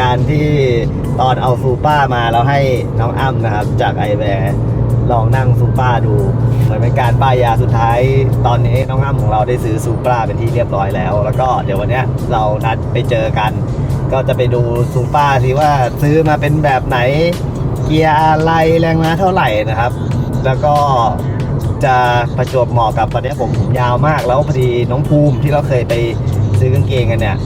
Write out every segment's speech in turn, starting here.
การที่ตอนเอาซูเปอร์มาแล้วให้น้องอ้ำนะครับ จากไอแบร์ลองนั่งซูเปอร์ดู เหมือนเป็นการป้ายยาสุดท้าย ตอนนี้น้องอ้ำของเราได้ซื้อซูเปอร์เป็นที่เรียบร้อยแล้ว แล้วก็เดี๋ยววันนี้เรานัดไปเจอกัน ก็จะไปดูซูเปอร์สิว่าซื้อมาเป็นแบบไหน เกียร์อะไรแรงม้าเท่าไหร่นะครับ แล้วก็จะประจวบเหมาะกับตอนนี้ผมผมยาวมากแล้วพอดีน้องภูมิที่เราเคยไปซื้อกางเกงกันเนี่ย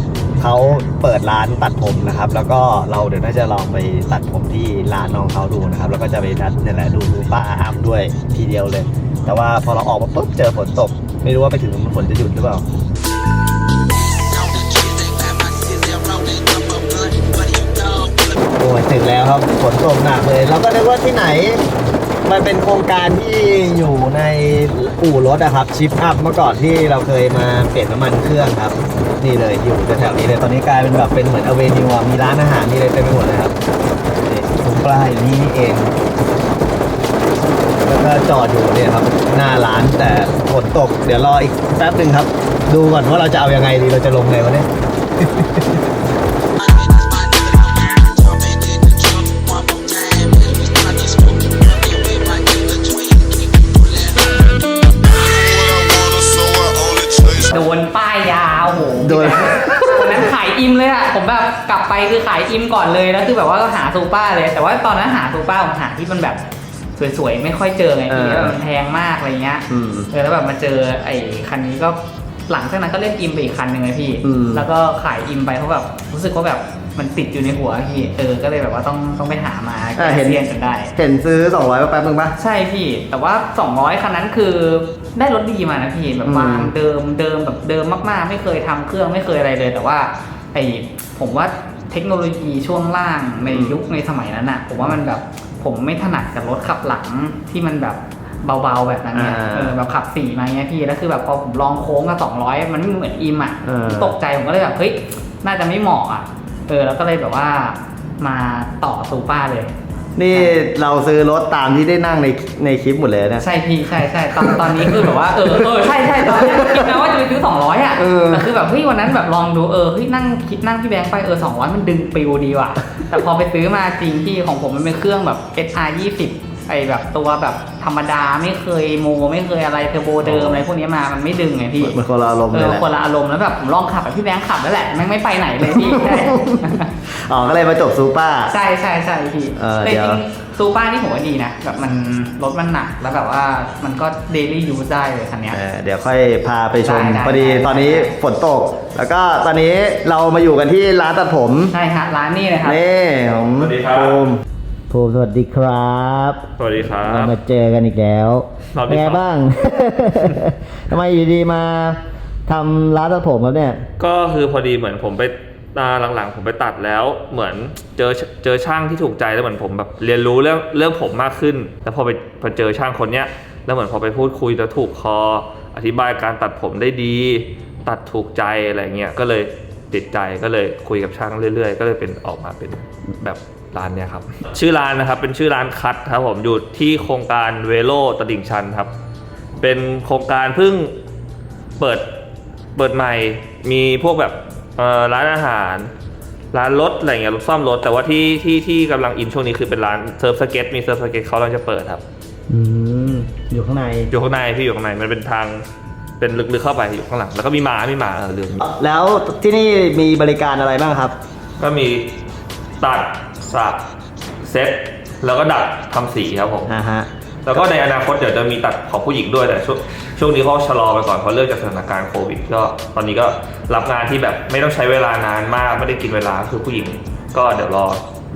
เขาเปิดร้านตัดผมนะครับ แล้วก็เราเดี๋ยวน่าจะลองไปตัดผมที่ร้านน้องเขาดูนะครับ แล้วก็จะไปนัดเนี่ยแหละดูดูป้าอาร์มด้วยทีเดียวเลย แต่ว่าพอเราออกมาปุ๊บเจอฝนตก ไม่รู้ว่าไปถึงฝนจะหยุดหรือเปล่าโอ้ยถึงแล้วครับฝนตกหนักเลย เราก็นึกว่าที่ไหน มันเป็นโครงการที่อยู่ในอู่รถอะครับ ชิปอัพเมื่อก่อนที่เราเคยมาเปลี่ยนน้ำมันเครื่องครับ นี่เลยอยู่แถวๆนี้เลยตอนนี้กลายเป็นแบบเป็นเหมือนอเวนิวมีร้านอาหารมีอะไรเต็มไปหมดเลยครับนี่ตรงปลายอยู่นี่นี่เอง แล้วก็จอดอยู่เนี่ยครับ หน้าร้านแต่ฝนตก เดี๋ยวรออีกแป๊บหนึ่งครับ ดูก่อนว่าเราจะเอายังไงดีเราจะลงไงวะเนี่ย ขายอิมก่อนเลยแล้วคือแบบว่าก็หาซูป้าเลย แต่ว่าตอนนั้นหาซูป้าผมหาที่มันแบบสวยๆ ไม่ค่อยเจอไงพี่เออ แล้วมันแพงมากอะไรเงี้ยอืม เออแล้วแบบมาเจอไอ้คันนี้ก็หลังจากนั้นก็เล่นอิมไปอีกคันหนึ่งเลยพี่ อืม แล้วก็ขายอิมไปเพราะแบบรู้สึกว่าแบบมันติดอยู่ในหัวพี่เออก็เลยแบบว่าต้องต้องไปหามาอะเห็นเซียนจนได้ เห็นซื้อ 200มาแป๊บนึงปะ ใช่พี่ แต่ว่า 200 คันนั้นคือได้รถดีมานะพี่แบบอืมวางเดิมเดิมแบบเดิมมากๆ ไม่เคยทำเครื่องไม่เคยอะไรเลย แต่ว่าไอผมว่า เทคโนโลยีช่วงล่างในยุคในสมัยนั้นอะผมว่ามันแบบผมไม่ถนัดกับรถขับหลังที่มันแบบเบาๆแบบนั้นเนี่ยอ่าเออแบบขับสี่มาเงี้ยพี่แล้วคือแบบพอผมลองโค้งกับ200มันไม่เหมือนอิมอะเออตกใจผมก็เลยแบบเฮ้ยน่าจะไม่เหมาะอะเออแล้วก็เลยแบบว่ามาต่อซูเปอร์เลย นี่เราซื้อรถตามที่ได้นั่งในในคลิปหมดเลยนะ ใช่พี่ใช่ใช่ตอนตอนนี้คือแบบว่าเออเออใช่ใช่ตอนแรกคิดนะว่าจะไปซื้อ200อะเออ แต่คือแบบเฮ้ยวันนั้นแบบลองดูเออเฮ้ยนั่งคิดนั่งพี่แบงค์ไปเออ200 มันดึงปิวดีว่ะ แต่พอไปซื้อมาจริงที่ของผมมันเป็นเครื่องแบบ SR 20 ไอแบบตัวแบบธรรมดาไม่เคยโมไม่เคยอะไรเทอร์โบเดิมอะไรพวกนี้มามันไม่ดึงไงพี่มันคนละอารมณ์เอเลยอแหละคนละอารมณ์แล้วแบบผมลองขับแบบพี่แบงค์ขับแล้วแหละแม่งไม่ไปไหนเลยพี่ใช่อ๋อก็เลยมาจบซูเปอร์ใช่ใช่ใช่พี่เออแต่เดี๋จยวริงๆซูเปอร์นี่ผมว่าดีนะแบบมันรถมันหนักแล้วแบบว่ามันก็เดลี่ยูสได้เลยคันเนี้ยเออเดี๋ยวค่อยพาไปชมได้ได้พอดีได้ตอนนี้ฝนตก แล้วก็ตอนนี้เรามาอยู่กันที่ร้านตัดผมใช่ฮะร้านนี้เลยครับนี่ผมสวัสดีครับ ภูมิภูมิสวัสดีครับสวัสดีครัเราบมาเจอกันอีกแล้วรอบที่เป็นไงสองบ้าง ทำไมอยู่ดีมาทำร้านตัดผมแล้วเนี่ย ก็คือพอดีเหมือนผมไปอ่าหลังๆ ผมไปตัดแล้ว เหมือนเจอเจอช่างที่ถูกใจแล้วเหมือนผมแบบเรียนรู้เรื่องเรื่องผมมากขึ้น แล้วพอไปพอเจอช่างคนเนี้ยแล้วเหมือนพอไปพูดคุยแล้วถูกคอ อธิบายการตัดผมได้ดี ตัดถูกใจอะไรเงี้ยก็เลยติดใจก็เลยคุยกับช่างเรื่อย ๆ ก็เลยเป็นออกมาเป็นแบบ ร้านเนี้ยครับ ชื่อร้านนะครับเป็นชื่อร้านคัทครับผมอยู่ที่โครงการเวโรตลิ่งชันครับ เป็นโครงการเพิ่งเปิดเปิดใหม่มีพวกแบบเอ่อร้านอาหาร ร้านรถอะไรเงี้ยรถซ่อมรถ แต่ว่าที่ที่ที่กำลังอินช่วงนี้คือเป็นร้านเซิร์ฟสเก็ตมีเซิร์ฟสเก็ตเขากำลังจะเปิดครับอืมอยู่ข้างในอยู่ข้างในพี่อยู่ข้างในมันเป็นทางเป็นลึกๆเข้าไปอยู่ข้างหลัง แล้วก็มีหมามีหมาเออเรื่องแล้วที่นี่มีบริการอะไรบ้างครับ ก็มีตัด สักเซ็ตแล้วก็ดัดทำสีครับผม อ่าฮะ แล้วก็ในอนาคตเดี๋ยวจะมีตัดของผู้หญิงด้วยแต่ช่วงช่วงนี้เขาชะลอไปก่อนเพราะเรื่องจากสถานการณ์โควิดก็ตอนนี้ก็รับงานที่แบบไม่ต้องใช้เวลานานมากไม่ได้กินเวลาคือผู้หญิง ก็เดี๋ยวรอ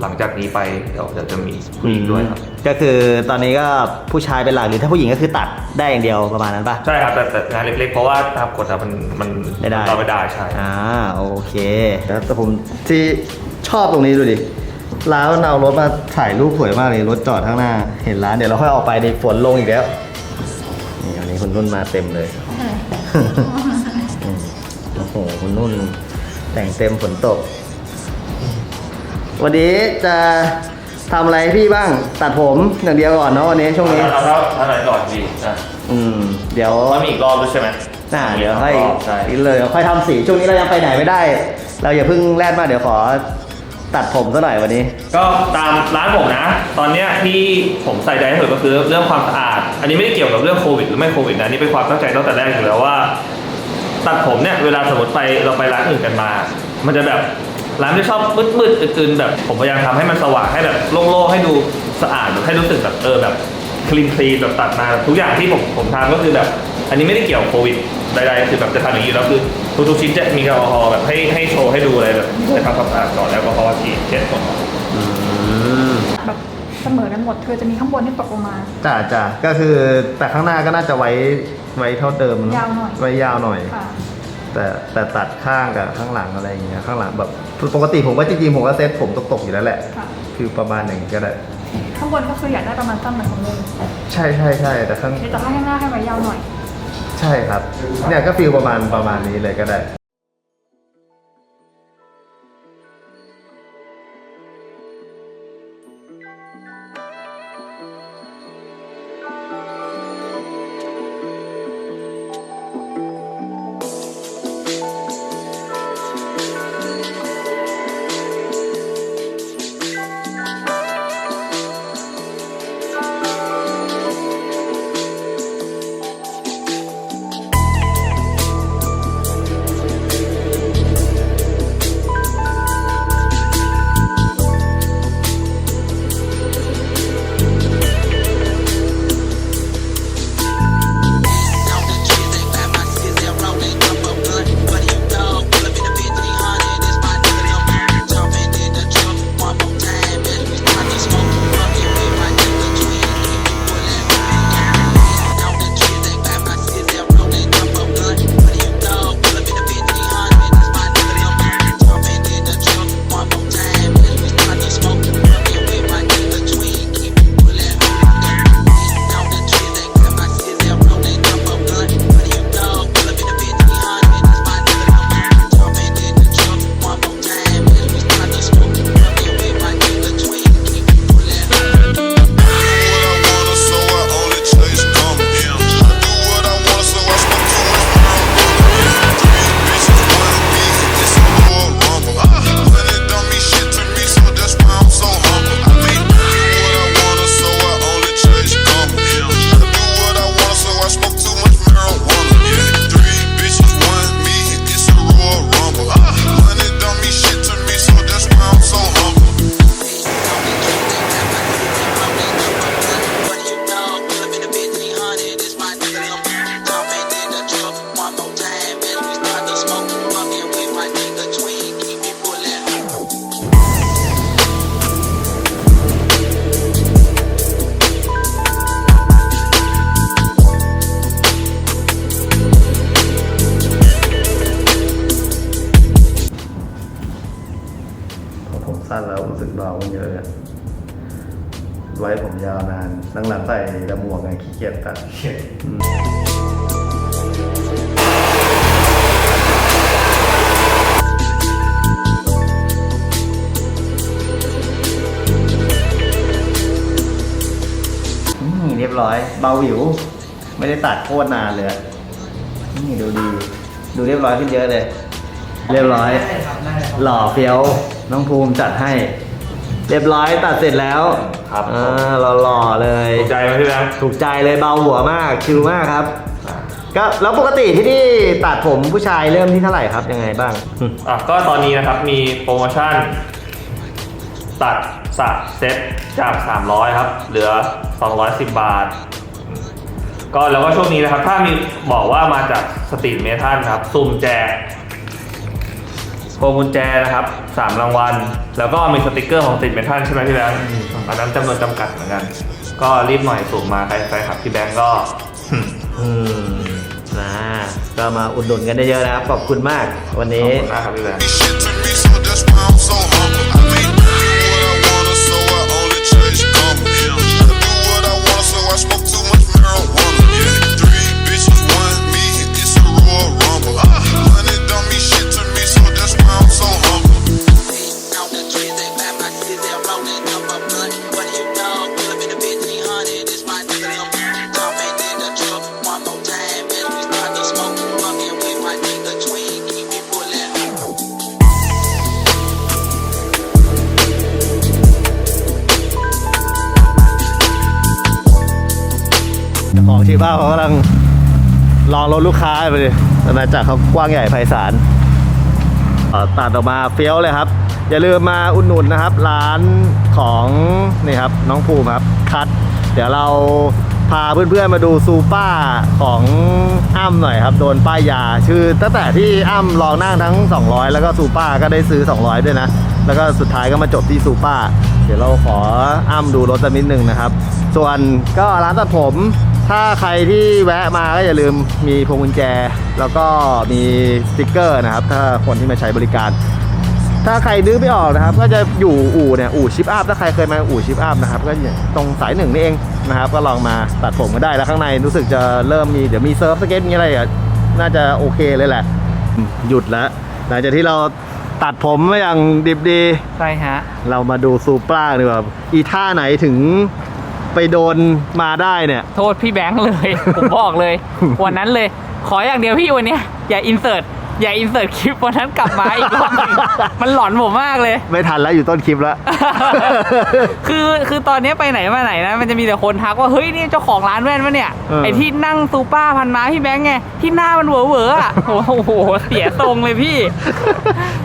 หลังจากนี้ไปเดี๋ยวเดี๋ยวจะมีผู้หญิงด้วยครับ ก็คือตอนนี้ก็ผู้ชายเป็นหลักหรือถ้าผู้หญิงก็คือตัดได้อย่างเดียวประมาณนั้นป่ะ ใช่ครับแต่แต่งานเล็กๆ เพราะว่าตามกฎอะมันมันไม่ได้ เราไม่ได้ใช่ อ่าโอเคแล้วแต่ผมที่ชอบตรงนี้ดูดิ ร้านมันเอารถมาถ่ายรูปสวยมากเลยรถจอดข้างหน้า เห็นร้านเดี๋ยวเราค่อยออกไปในฝนลงอีกแล้วนี่วันนี้คุณนุ่นมาเต็มเลยโอ้โหคุณนุ่นแต่งเต็มฝนตก วันนี้จะทำอะไรให้พี่บ้างตัดผมอย่างเดียวก่อนเนาะวันนี้ช่วงนี้เอาเท่าเท่าไหร่ก่อนดีอะอืม เดี๋ยวว่ามีอีกรอบด้วยใช่ไหมน่าเดี๋ยวค่อยใช่เลยค่อยทำสีช่วงนี้เรายังไปไหนไม่ได้ เราอย่าเพิ่งแลดมาเดี๋ยวขอ ตัดผมซะหน่อยวันนี้ ก็ตามร้านผมนะ ตอนเนี้ยที่ผมใส่ใจที่สุดก็คือเรื่องความสะอาด อันนี้ไม่ได้เกี่ยวกับเรื่องโควิดหรือไม่โควิดนะนี่เป็นความตั้งใจตั้งแต่แรกอยู่แล้วว่า ตัดผมเนี่ยเวลาสมมติไปเราไปร้านอื่นกันมา มันจะแบบร้านที่ชอบมืดๆอื่นๆแบบผมพยายามทำให้มันสว่างให้แบบโล่งๆให้ดูสะอาดให้รู้สึกแบบเออแบบคลีนคลีนแบบตัดมาทุกอย่างที่ผมผมทำก็คือแบบ อันนี้ไม่ได้เกี่ยวกับโควิด ใดๆคือแบบจะทำอย่างนี้แล้วคือทุกๆชิ้นจะมีแอลกอฮอล์แบบให้ให้โชว์ให้ดูอะไรแบบให้ทำความสะอาดก่อนแล้วก็พอฉีดเช็ดก่อนอืมแบบเสมอกันหมดคือจะมีข้างบนที่ตกลงมา จ้าจ้าก็คือแต่ข้างหน้าก็น่าจะไว้ไว้เท่าเดิมเะยาวหน่อยไว้ยาวหน่อย ค่ะ แต่แต่ตัดข้างกับข้างหลังอะไรอย่างเงี้ยข้างหลังแบบปกติผมก็จริงๆผมก็เซ็ตผมตกๆอยู่แล้วแหละ ค่ะ คือประมาณหนึ่งก็ได้ข้างบนก็คืออยากได้ประมาณสั้นเหมือนของลุงใช่ใช่ใช่แต่ข้างเดี๋ยวจะให้ข้างหน้าให้ไว้ยาวหน่อย ใช่ครับเนี่ยก็ฟีลประมาณประมาณนี้เลยก็ได้ ไว้ผมยาวนานหลังๆใส่แต่หมวกไงขี้เกียจตัดอืมนี่เรียบร้อย เบาหวิว ไม่ได้ตัดโคตรนานเลยอะนี่ดูดี ดูเรียบร้อยขึ้นเยอะเลย เรียบร้อย หล่อเฟี้ยว น้องภูมิจัดให้ เรียบร้อยตัดเสร็จแล้ว ครับอ่าหล่อๆเลย ถูกใจไหมพี่แบงค์ถูกใจเลยเบาหัวมากชิลมากครับ ก็แล้วปกติที่นี่ตัดผมผู้ชายเริ่มที่เท่าไหร่ครับยังไงบ้าง อะก็ตอนนี้นะครับมีโปรโมชั่น ตัดสระเซ็ตจาก 300 ครับ เหลือ 210 บาท ก็แล้วก็ช่วงนี้นะครับ ถ้ามีบอกว่ามาจากสตรีทเมทัลครับสุ่มแจก พวงกุญแจนะครับ3รางวัล แล้วก็มีสติกเกอร์ของสตรีทเมทัลใช่ไหมพี่แบงค์อันนั้นจำนวนจำกัดเหมือนกัน ก็รีบหน่อยสุ่มมาใครใครขับพี่แบงค์ก็อืมนะก็มาอุดหนุนกันได้เยอะนะครับ ขอบคุณมากวันขอบนี้ คุณมากครับพี่แบงค์ shit to me, so that's why I'm so humble. ชีบ้าเขากำลังลองรถลูกค้าไปเลยอาณาจักรเขากว้างใหญ่ไพศาลตัดออกมาเฟี้ยวเลยครับ อย่าลืมมาอุดหนุนนะครับ ร้านของนี่ครับน้องภูมิครับคัด เดี๋ยวเราพาเพื่อนๆมาดูซูเป้าของอ้ำหน่อยครับ โดนป้ายยา ชื่อตั้งแต่ที่อ้ำลองนั่งทั้ง 200 แล้วก็ซูเป้าก็ได้ซื้อ 200 ด้วยนะ แล้วก็สุดท้ายก็มาจบที่ซูเป้า เดี๋ยวเราขออ้ำดูรถสักนิดนึงนะครับ ส่วนก็ร้านตัดผม ถ้าใครที่แวะมาก็อย่าลืมมีพวงกุญแจ แล้วก็มีสติกเกอร์นะครับ ถ้าคนที่มาใช้บริการ ถ้าใครนึกไม่ออกนะครับ ก็จะอยู่อู่เนี่ยอู่ชิปอัพถ้าใครเคยมาอู่ชิปอัพนะครับก็เนี่ยตรงสายหนึ่งนี่เองนะครับ ก็ลองมาตัดผมก็ได้แล้วข้างในรู้สึกจะเริ่มมีเดี๋ยวมีเซิร์ฟสเก็ตมีอะไรอะน่าจะโอเคเลยแหละ หยุดแล้วหลังจากที่เราตัดผมมาอย่างดิบดี ใช่ฮะ เรามาดูซูปราดีกว่าอีท่าไหนถึง ไปโดนมาได้เนี่ย โทษพี่แบงค์เลย ผมบอกเลย วันนั้นเลย ขออย่างเดียวพี่วันเนี้ยอย่าอินเสิร์ต อย่าอินเสิร์ตคลิปวันนั้นกลับมาอีกรอบหนึงมันหลอนผมมากเลย ไม่ทันแล้วอยู่ต้นคลิปแล้ว คือคือตอนนี้ไปไหนมาไหนนะมันจะมีแต่คนทักว่าเฮ้ยนี่เจ้าของร้านแว่นปะเนี่ยเออไอที่นั่งซูเป้าพันม้าพี่แบงค์ไงที่หน้ามันเหวอๆอะโอ้โหเสียทรงเลยพี่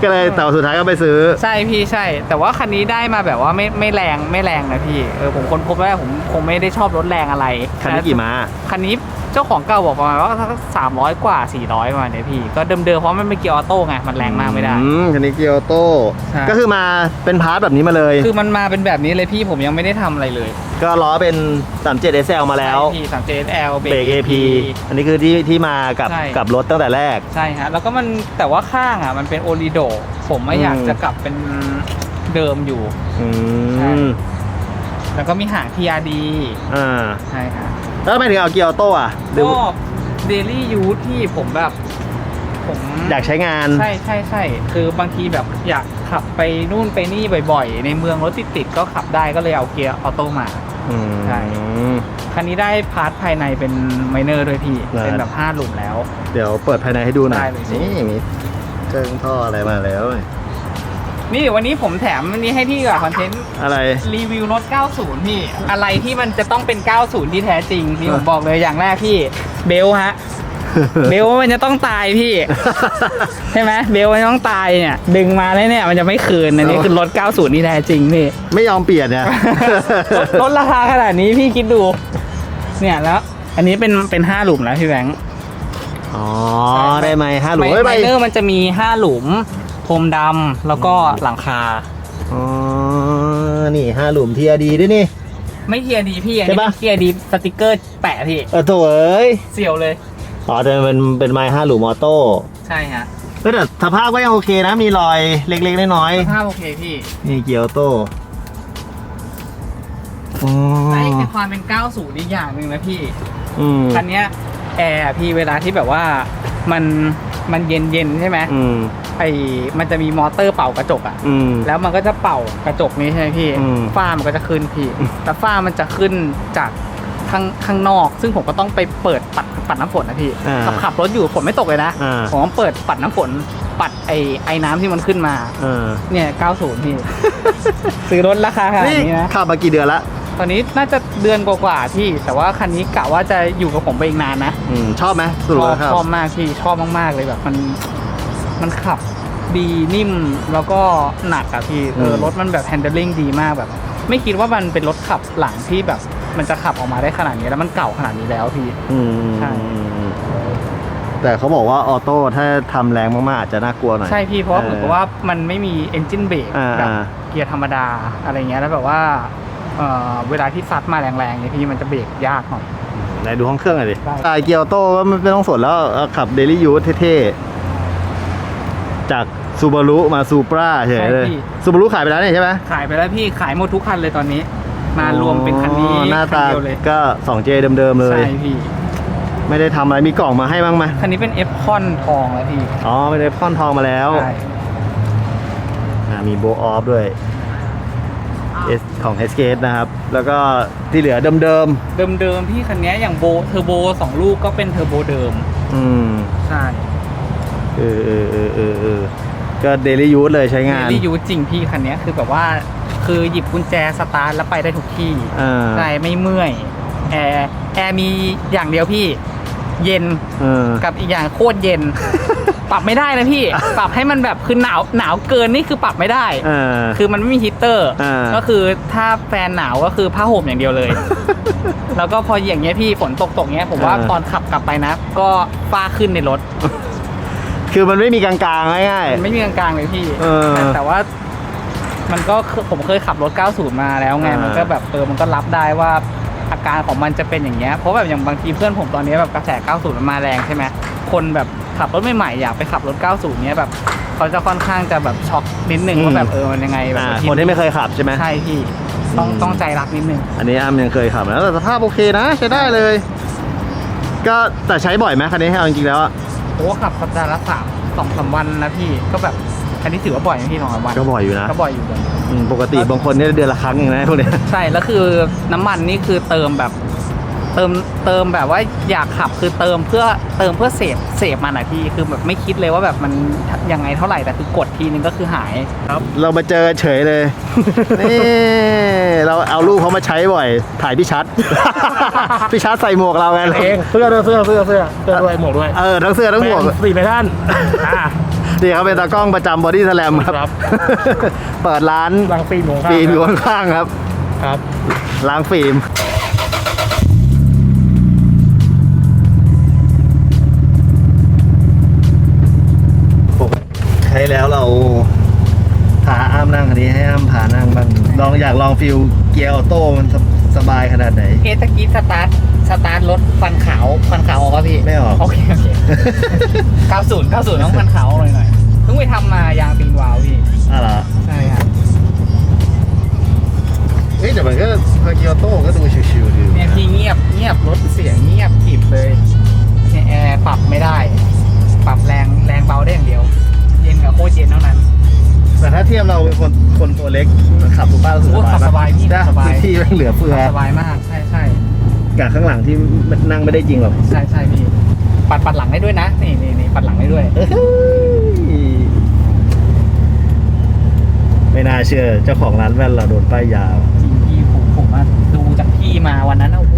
ก็เลยแต่ว่าสุดท้ายก็ไปซื้อ ใช่พี่ใช่ แต่ว่าคันนี้ได้มาแบบว่าไม่ไม่แรงไม่แรงนะพี่เออผมค้นพบแล้วผมคงไม่ได้ชอบรถแรงอะไรคันนี้กี่ม้าคันนี้ เจ้าของเก่าบอกประมาณว่าสักสามร้อยกว่าสี่ร้อยประมาณเนี้ยพี่ ก็เดิมๆเพราะมันเป็นเกียร์ออโต้ไงมันแรงมากไม่ได้ อืมคันนี้เกียร์โต้ใช่ ก็คือมาเป็นพาร์ทแบบนี้มาเลย คือมันมาเป็นแบบนี้เลยพี่ผมยังไม่ได้ทำอะไรเลยก็ล้อเป็น 37 SL มาแล้วใช่พี่สามเจเอล เบรก AP อันนี้คือที่ที่มากับใช่ กับรถตั้งแต่แรก ใช่ฮะแล้วก็มันแต่ว่าข้างอะมันเป็นโอริโด ผมไม่อยากอืมจะกลับเป็นเดิมอยู่ อืใช่ มแล้วก็มีหาง TRD อ่า ใช่ฮะ แล้วทำไมถึงเอาเกียร์โต้อะหรือก็เดลี่ยูทที่ผมแบบ ผมอยากใช้งาน ใช่ใช่ใช่คือบางทีแบบอยากขับไปนู่นไปนี่บ่อยๆ ในเมืองรถติดๆก็ขับได้ก็เลยเอาเกียร์ออโต้มา อืม ใช่ คันนี้ได้พาร์ทภายในเป็นไมเนอร์ด้วยพี่ ได้ เป็นแบบ5หลุมแล้ว เดี๋ยวเปิดภายในให้ดูหน่อยได้เลยสิ นี่มีเครื่องท่ออะไรมาแล้ว นี่วันนี้ผมแถมอันนี้ให้พี่กับคอนเทนต์อะไร รีวิวรถ 90 พี่ อะไรที่มันจะต้องเป็น 90 ที่แท้จริงพี่เออผมบอกเลยอย่างแรกพี่เบลฮะ เบลมันจะต้องตายพี่ ใช่ไหมเบลมันต้องตายเนี่ย ดึงมาแล้วเนี่ยมันจะไม่คืนอันนี้คือรถ 90 ที่แท้จริงพี่ไม่ยอมเปลี่ยนเนี่ยรถลดราคาขนาดนี้พี่คิดดู เนี่ยแล้ว อันนี้เป็นเป็นห้าหลุมแล้วพี่แบงค์อ๋อได้ไหมห้าหลุมไมไม่ไปไมเนอร์มันจะมีห้าหลุม พรมดำแล้วก็หลังคา อ๋อ นี่ห้าหลุมทีอดีด้วยนี่ ไม่เทียร์ดีพี่อันใช่นี้ปะ เทียร์ดีสติกเกอร์แปะพี่ เออโถเอ้ยเสียวเลย อ๋อแต่มันเป็นไม้ห้าหลุมออโต้ใช่ฮะเฮ้ยแต่สภาพก็ยังโอเคนะ มีรอยเล็กๆน้อยสภาพโอเคพี่ๆนี่เกียร์ออโต้อ๋อไอ้คือความเป็น 90อีกอย่างหนึ่งนะพี่ อืมคันเนี้ยแอร์อะพี่เวลาที่แบบว่ามันมันเย็นเย็นๆใช่ไหมอืม ไอ้มันจะมีมอเตอร์เป่ากระจกอะอืม แล้วมันก็จะเป่ากระจกนี้ใช่ไหมพี่ อืมฝ้ามันก็จะขึ้นพี่ แต่ฝ้ามันจะขึ้นจากข้างข้างนอก ซึ่งผมก็ต้องไปเปิดปัดปัดน้ำฝนนะพี่ อ่าขับขับรถอยู่ฝนไม่ตกเลยนะ อ่า ผมต้องเปิดปัดน้ำฝนปัดไอ้ไอ้น้ำที่มันขึ้นมา เออเนี่ย 90 พี่ ซื้อรถราคาขนาดนี่นี้นะ ขับมากี่เดือนละตอนนี้น่าจะเดือนกว่าๆพี่ แต่ว่าคันนี้กะว่าจะอยู่กับผมไปอีกนานนะ อืมชอบไหมสชรุปอบแล้วครับ ชอบมากพี่ชอบมากๆเลยแบบมัน มันขับดีนิ่มแล้วก็หนักอะพี่เอออืมรถมันแบบแฮนด์ลิงดีมากแบบ ไม่คิดว่ามันเป็นรถขับหลังที่แบบ มันจะขับออกมาได้ขนาดนี้แล้วมันเก่าขนาดนี้แล้วพี่อืมใช่แต่เขาบอกว่าออโต้ถ้าทำแรงมาก ๆ อาจจะน่ากลัวหน่อย ใช่พี่เพราะว่าเหมือนกับเออว่ามันไม่มีเอนจินเบรกอ่าแบบอ่าเกียร์ธรรมดาอะไรเงี้ยแล้วแบบว่าเอ่อเวลาที่ซัดมาแรงๆเนี่ยพี่มันจะเบรกยากหน่อยไหนดูห้องเครื่องหน่อยดิได้อ่าเกียร์ออโต้ก็ไม่ต้องสนแล้วเอาขับเดลี่ยูทเท่ๆ จากซูบารุมาซูปราเฉยเลยซูบารุขายไปแล้วนี่ใช่ไหมขายไปแล้วพี่ขายหมดทุกคันเลยตอนนี้ มารวมเป็นคันนี้อ๋อหน้าคัตาเดียวเลยก็ 2J เดิมๆเลย ใช่พี่ไม่ได้ทำอะไรมีกล่องมาให้บ้างไหมคันนี้เป็นเอฟคอนทองแล้วพี่อ๋อไม่ได้พ่อนทองมาแล้วใช่อ่ามีโบออฟด้วย S ของ s k นะครับ แล้วก็ที่เหลือเดิมเดิมๆพี่คันนี้อย่างโบเทอร์โบสองลูกก็เป็นเทอร์โบเดิมๆอืม ใช่ เออเออเออเออเออก็เดลี่ยูทเลยใช้งาน ที่ยูจริงพี่คันนี้คือแบบว่าคือหยิบกุญแจสตาร์ทแล้วไปได้ทุกที่อ่า ใช่ไม่เมื่อยแอร์แอร์มีอย่างเดียวพี่ เย็นเออ กับอีกอย่างโคตรเย็น ปรับไม่ได้นะพี่ ปรับให้มันแบบคือหนาวหนาวเกินนี่คือปรับไม่ได้ เออ คือมันไม่มีฮีตเตอร์ อ่า ก็คือถ้าแฟนหนาวก็คือผ้าห่มอย่างเดียวเลย แล้วก็พออย่างเงี้ยพี่ฝนตกตกเงี้ยผมว่าตอนขับกลับไปนะ ก็ฟ้าขึ้นในรถ คือมันไม่มีกลางๆง่ายไม่มีกลางๆเลยพี่เออแต่แต่ว่า มันก็คือผมเคยขับรถ 90 มาแล้วไงอ่ามัมันก็แบบเออมันก็รับได้ว่าอาการของมันจะเป็นอย่างเงี้ย เพราะแบบอย่างบางทีเพื่อนผมตอนนี้แบบกระแส 90 มันมาแรงใช่ไหมคนแบบขับรถใหม่ๆอยากไปขับรถ 90 เนี้ยแบบเขาจะค่อนข้างจะแบบช็อกนิดนึงว่าแบบเออมันยังไงๆแบบอ่าคนที่ไม่เคยขับใช่ไหมใช่พี่ต้องอืมต้องใจรักนิดนึง อันนี้อ้ำยังเคยขับนะแต่สภาพโอเคนะ ใช้ได้เลย ก็แต่ใช้บ่อยไหมคันนี้เอาจริงๆแล้วอะ โอ้ขับสัปดาห์ละสามสองสามวันนะพี่ก็แบบอันนี้ถือว่าบ่อยไหมพี่สองสามวันก็บ่อยอยู่นะก็บ่อยอยู่เลยอืมปกติบางคนเนี่ยเดือนละครั้งเองนะพวกเนี้ยใช่แล้วคือน้ำมันนี่คือเติมแบบ เติมเติมแบบว่าอยากขับคือเติมเพื่อเติมเพื่อเสพเสพมันอะพี่คือแบบไม่คิดเลยว่าแบบมันยังไงเท่าไหร่แต่คือกดทีนึงก็คือหาย เรามาเจอกันเฉยเลย นี่เราเอารูปเขามาใช้บ่อย ถ่ายพี่ชัด พี่ชัดใส่หมวกเราไงเองเสื้อด้วยเสื้อเสื้อเสื้อเสื้อด้วยหมวกด้วยเออทั้งเสื้อทั้งหมวกเป็นสี่เมทัลอ่านี่เขาเป็นตากล้องประจำบอดี้สแลมคครัรับบเปิดร้านลังฟิล์มของข้างฟิล์มอยู่ข้างๆครับ ครับล้างฟิล์มใช้แล้วเราพาอ้ามนั่งคันนี้ให้อ้ามพานั่งบ้างลองอยากลองฟิลเกียร์ออโต้มันส สบายขนาดไหน เอะตะกี้สตาร์ทสตาร์ทรถฟันขาวฟันขาวออกป่ะพี่ไม่ออก โอเคโอเค90 90ต้องฟันขาวหน่อยหน่อยเพิ่งไปทำมายางตีนวาล์วพี่ อะไรอใช่ครับ ที่แม่งเหลือเฟือสบายมากใช่ใช่กับข้างหลังที่นั่งไม่ได้จริงหรอกใช่ใช่พี่ ปัดปัดหลังได้ด้วยนะ นี่นี่นี่ปัดหลังได้ด้วยเอ้ยไม่น่าเชื่อเจ้าของร้านแว่นเราโดนป้ายยาจริงพี่ผมผมมาดูจากพี่มาวันนั้นนะโอ้โห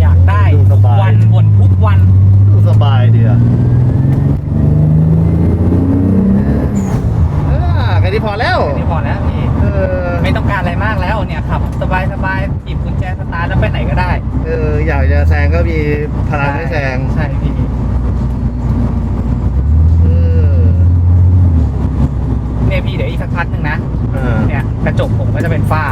อยากได้ดูสทุกบายวันบ่นทุกวันดูสบายดีอะอ่าแค่นี้พอแล้วนี่พอแล้วพี่เออไม่ต้องการอะไรมากแล้วเนี่ยขับสบายสบายหยิบกุญแจสตาร์ทแล้วไปไหนก็ได้เอออยากจะแซงก็มีพลังให้แซงใช่พี่เออเนี่ยพี่เดี๋ยวอีกสักพักหนึ่งนะอ่าเนี่ยกระจกผมก็จะเป็นฝ้า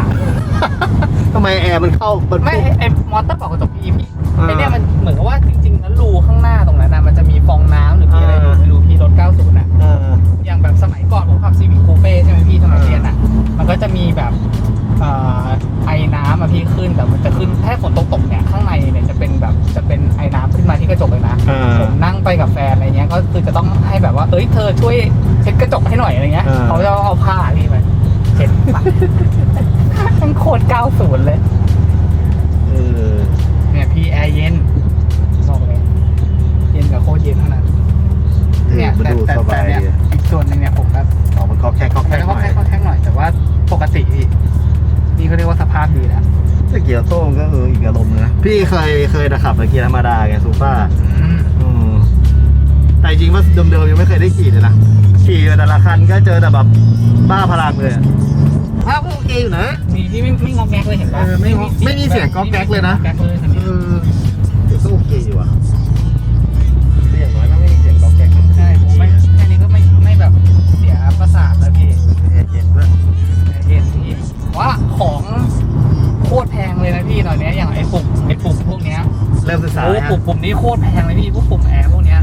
ทำไมแอร์มันเข้ามันไม่พุ่ง ไอ้ไอ้มอเตอร์เป่ากระจกพี่พี่อ่าไอ้เนี่ยมันเหมือนกับว่าจริงๆแล้วรูข้างหน้าตรงนั้นนะมันจะมีฟองน้ำหรือมีอะไรอ่า ไม่รู้พี่รถ90น่ะอ่าอย่างแบบสมัยก่อนผมขับซีวิ c คูเป้ใช่ไหมพี่สมัยเรียนอะ มันก็จะมีแบบเอ่อไอ้น้ำอะพี่ขึ้นแต่มันจะขึ้นแค่ฝนตกตกๆเนี่ยข้างในเนี่ยจะเป็นแบบจะเป็นไอ้น้ำขึ้นมาที่กระจกเลยนะอ่าผมนั่งไปกับแฟนอะไรเงี้ยก็คือจะต้องให้แบบว่าเอ้ยเธอช่วยเช็ดกระจกให้หน่อยอะไรเงี้ยอ่าเขาจะเอาผ้าพี่ไปเช็ดปะมันโคตร90เลย พี่เคยเคยนะขับแต่เกียร์ธรรมดาไงซูเปอร์อืมอืมแต่จริงว่าเดิมๆยังไม่เคยได้ขี่เลยนะขี่แต่ละคันก็เจอแต่แบบบ้าพลังเลยอะภาพก็โอเคอยู่นะมีที่ไม่ไม่งอกแงกเลยเห็นปะเออไม่งอกไม่มีเสียงก๊อกแก๊กเลยนะก๊อกแก๊กเลยคันเอนี้อเดี๋ยวก็โอเคอยู่อะคืออย่างน้อยก็ไม่มีเสียงก๊อกแก๊กใช่ผมไม่แค่นี้ก็ไม่ไม่แบบเสียประสาทแล้วพี่แอร์เย็นด้วยเย็นพี่ว่าของโคตรแพงเลยนะพี่ตอนเนี้ยอย่างไอ้ปุ่ม ไอ้ปุ่มพวกเนี้ยเริ่มศึกษาโอ้แล้วปุ่มปุ่มนี้โคตรแพงเลยพี่พวกปุ่มแอร์พวกเนี้ย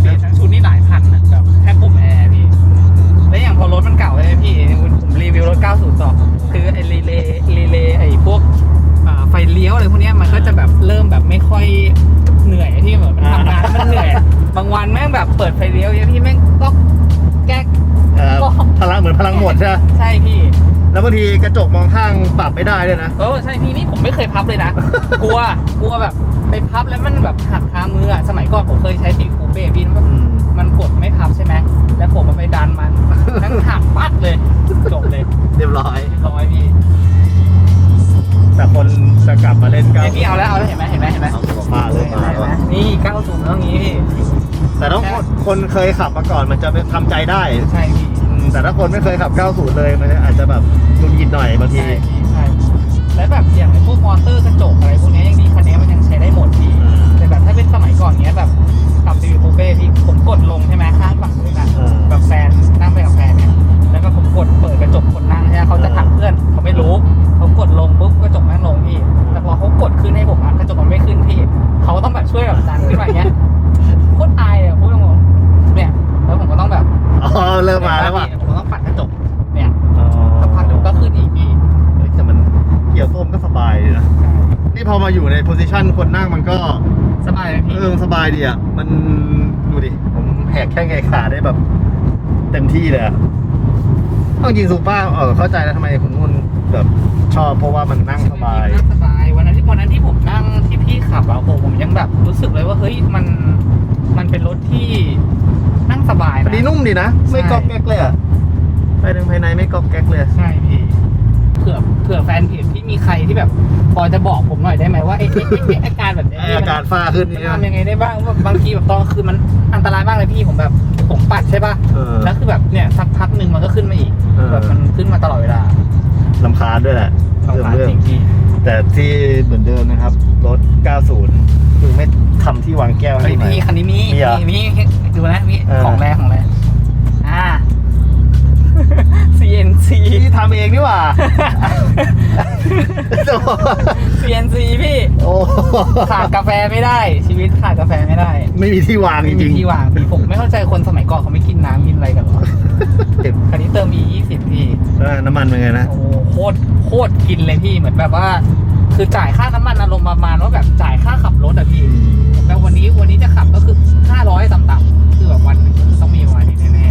เปลี่ยนทั้งชุดนี่หลายพันนะแบบแค่ปุ่มแอร์พี่ แล้วอย่างพอรถมันเก่าเลยพี่ผมรีวิวรถ 90 ต่อ คือไอ้รีเลย์รีเลย์ไอ้พวกอ่าไฟเลี้ยวอะไรพวกเนี้ยมันก็จะแบบเริ่มแบบไม่ค่อยเหนื่อยที่แบบมันทำงานมันเหนื่อยบางวันแม่งแบบเปิดไฟเลี้ยวเยอะพี่แม่งก็แก๊ก เออก็พลังเหมือนพลังหมดใช่ไหม ใช่พี่ แล้วบางทีกระจกมองข้างปรับไม่ได้ด้วยนะ เออใช่พี่นี่ผมไม่เคยพับเลยนะ กลัวกลัวแบบไปพับแล้วมันแบบหักคามืออะสมัยก่อนผมเคยใช้สีคูเป้พี่นั่นอืม มันกดไม่พับใช่ไหมแล้วผมมาไปดันมันทั้งหักปัดเลยจบเลยเรียบร้อย เรียบร้อยพี่แต่คนจะกลับมาเล่นก้าไอพี่เอาแล้วเอาแล้วเห็นไหมเห็นไหมเห็นไหมเาตัวมาเลยนี่เก้าสูงแล้วงี้พี่แต่ต้องคนเคยขับมาก่อนมันจะทำใจได้ ใช่พี่ แต่ถ้าคนไม่เคยขับ 90 เลยมันอาจจะแบบหงุดหงิดหน่อยบางที ใช่พี่ใช่แล้วแบบอย่างไอ้พวกมอเตอร์กระจกอะไรพวกเนี้ยยังดีคันนี้มันยังใช้ได้หมดพี่อืมแต่แบบถ้าเป็นสมัยก่อนเนี้ยแบบขับซีวิคูเป้พี่ผมกดลงใช่ไหมข้างฝั่งนู้นอะอืมแบบแฟนนั่งไปกับแฟนเนี่ยแล้วก็ผมกดเปิดกระจกคนนั่งใช่ไหมเขาจะถามเพื่อนเขาไม่รู้เขากดลงปุ๊บกระจกแม่งลงพี่แต่พอเขากดขึ้นให้ผมอะกระจกมันไม่ขึ้นพี่เขาต้องแบบช่วยแบบดันขึ้นมาอย่างเงี้ยโคตรอายอะพูดตรงๆเนี่ยแล้วผมก็ต้องแบบ อ๋อ เริ่มมาแล้วว่ะผมก็ต้องปัดกระจกเนี่ยอ๋อสักพักเดี๋ยวก็ขึ้นอีกพี่เฮ้ยแต่มันเกี่ยวส้มก็สบายดีนะนี่พอมาอยู่ในโพสิชันคนนั่งมันก็สบายไหมพี่เออสบายดีอะมันดูดิผมแหกแข้งแหกขาได้แบบ เต็มที่เลยอะเอาจริงซูเปอร์เออเข้าใจแล้วทำไมคุณนุ่นแบบชอบเพราะว่ามันนั่งสบายนั่งสบายวันนั้นที่วันนั้นที่ผมนั่งที่พี่ขับอะโหผมยังแบบรู้สึกเลยว่าเฮ้ยมันมันเป็นรถที่ นั่งสบายอันนะนี้นุ่มดีนะ ไม่ใช่ก๊อกแก๊กเลยอะภายในภายในไม่ก๊อกแก๊กเลย ใช่พี่เผื่อเผื่อแฟนเพจที่มีใครที่แบบพอจะบอกผมหน่อยได้ไหมว่าไอ้ไอ้ไอ้ไอ้อาการแบบนี้ไอ้อาการฝ้าขึ้นมันนี่นะทำยังไงได้บ้างว่าบางทีแบบตอนกลางคืนมันอันตรายมากเลยพี่ผมแบบผมปัดใช่ป่ะเออแล้วคือแบบเนี่ยสักพักหนึ่งมันก็ขึ้นมาอีกเออแบบมันขึ้นมาตลอดเวลาลำคาญด้วยแหละสงสารเรื่องจริงพี่ แต่ที่เหมือนเดิมนะครับ รถ 90 คือไม่ทำที่วางแก้วเฮ้ให้ยไหมพี่คันนี้มีมีเหรอมีมีดูนะมีเออ ของแรกของแรกอ่า CNC ที่ทำเองนี่หว่า CNC พี่ โอ้ขาดกาแฟไม่ได้ ชีวิตขาดกาแฟไม่ได้ไม่มีที่วางจไม่มีริงที่วางพี่ผมไม่เข้าใจคนสมัยก่อนเขาไม่กินน้ำกินอะไรกันหรอๆเก็บคันนี้เติม E 20พี่แล้วน้ำมันเป็นไงนะ โอ้โหโคตรโคตรกินเลยพี่เหมือนแบบว่า คือจ่ายค่าน้ำมันอารมณ์ประมาณว่าแบบจ่ายค่าขับรถอะพี่แต่วันนี้วันนี้จะขับก็คือ 500ต่ำๆคือแบบวันหนึงก็คือต้องมีประมาณนี้แน่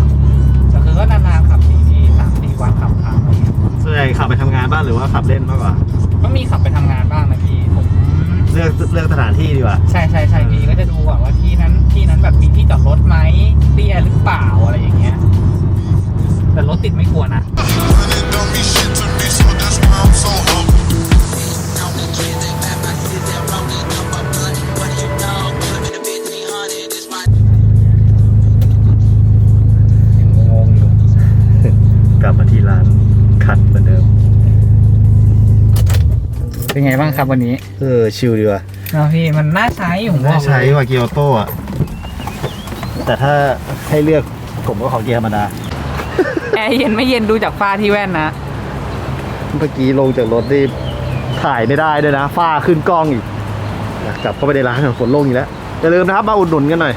ๆแต่คือก็นานๆขับทีนี่สามสี่วันขับครั้งอะไรเงี้ยส่ วนใหญ่ขับไปทำงานบ้านหรือว่าขับเล่นมากกว่า ก็มีขับไปทำงานบ้างนะพี่ผมเลือกเลือกสถานที่ดีกว่า ใช่ใช่ใช่พี่ก็จะดูก่อนว่าที่นั้นที่นั้นแบบมีที่จอดรถไหมเตี้ยหรือเปล่าอะไรอย่างเงี้ย แต่รถติดไม่กลัวนะ Money don't mean shit เป็นไงบ้างครับวันนี้เออชิลดีว่ะนะพี่มันน่าใช้ผมบน่าอกใช้เลยว่าเกียร์โต้อะแต่ถ้าให้เลือกผมก็ขอเกียร์ธรรมดาแอร์เย็นไม่เย็นดูจากฟ้าที่แว่นนะ เมื่อกี้ลงจากรถนี่ถ่ายไม่ได้ด้วยนะฝ้าขึ้นกล้องอีกอยากกลับเข้าไปในร้านฝนลงอีกแล้วอย่าลืมนะครับมาอุดหนุนกันหน่อย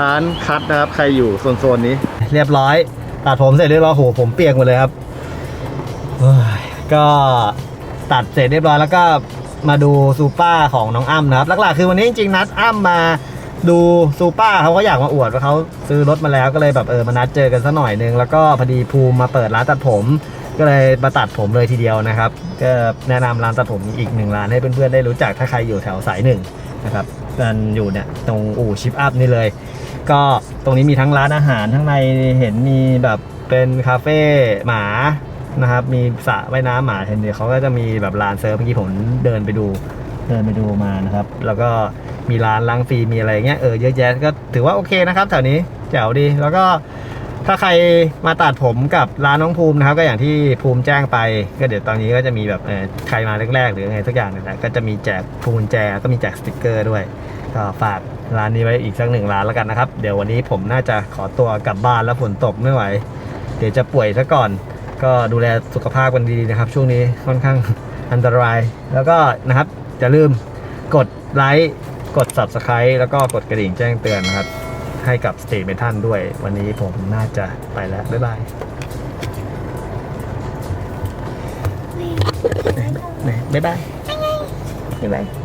ร้านคัดนะครับ ใครอยู่โซนๆนี้ เรียบร้อยตัดผมเสร็จเรียบร้อยโหผมเปียกหมดเลยครับเฮ้ยก็ ตัดเสร็จเรียบร้อยแล้วก็มาดูซูเปอร์ของน้องอ้ำนะครับหลักๆคือวันนี้จริงๆนัดอ้ำมาดูซูเปอร์เขาก็อยากมาอวดว่าเขาซื้อรถมาแล้วก็เลยแบบเออมานัดเจอกันสักหน่อยนึงแล้วก็พอดีภูมิมาเปิดร้านตัดผม ก็เลยมาตัดผมเลยทีเดียวนะครับ ก็แนะนำร้านตัดผมอีกหนึ่งร้านให้เพื่อนๆได้รู้จักถ้าใครอยู่แถวสายหนึ่งนะครับกันอยู่เนี่ยตรงอู่ชิปอัพนี่เลย ก็ตรงนี้มีทั้งร้านอาหารข้งในเห็นมีแบบเป็นคาเฟ่หมา นะครับ มีสระว่ายน้ำหมาเห็นเดี๋ยวเขาก็จะมีแบบร้านเซิร์ฟเมื่อกี้ผมเดินไปดู เดินไปดูมานะครับ แล้วก็มีร้านล้างฟรีมีอะไรเงี้ยเออเยอะแยะก็ถือว่าโอเคนะครับแถวนี้แจ๋วดี แล้วก็ถ้าใครมาตัดผมกับร้านน้องภูมินะครับ ก็อย่างที่ภูมิแจ้งไป ก็เดี๋ยวตอนนี้ก็จะมีแบบเออใครมาแรกๆ หรือไงสักอย่างหนึงนะก็จะมีแจกพวงกุญแจก็มีแจกสติกเกอร์ด้วยก็ฝากร้านนี้ไว้อีกสักหนึ่งร้านแล้วกันนะครับ เดี๋ยววันนี้ผมน่าจะขอตัวกลับบ้านแล้วฝนตกไม่ไหว เดี๋ยวจะป่วยซะก่อน ก็ดูแลสุขภาพกันดีๆนะครับ ช่วงนี้ค่อนข้างอันตราย แล้วก็นะครับอย่าลืมกดไลค์กด subscribe แล้วก็กดกระดิ่งแจ้งเตือนนะครับ ให้กับสเต t เมทันด้วย วันนี้ผมน่าจะไปแล้ว บ๊ายบายบ๊ายบายบ๊ายบาย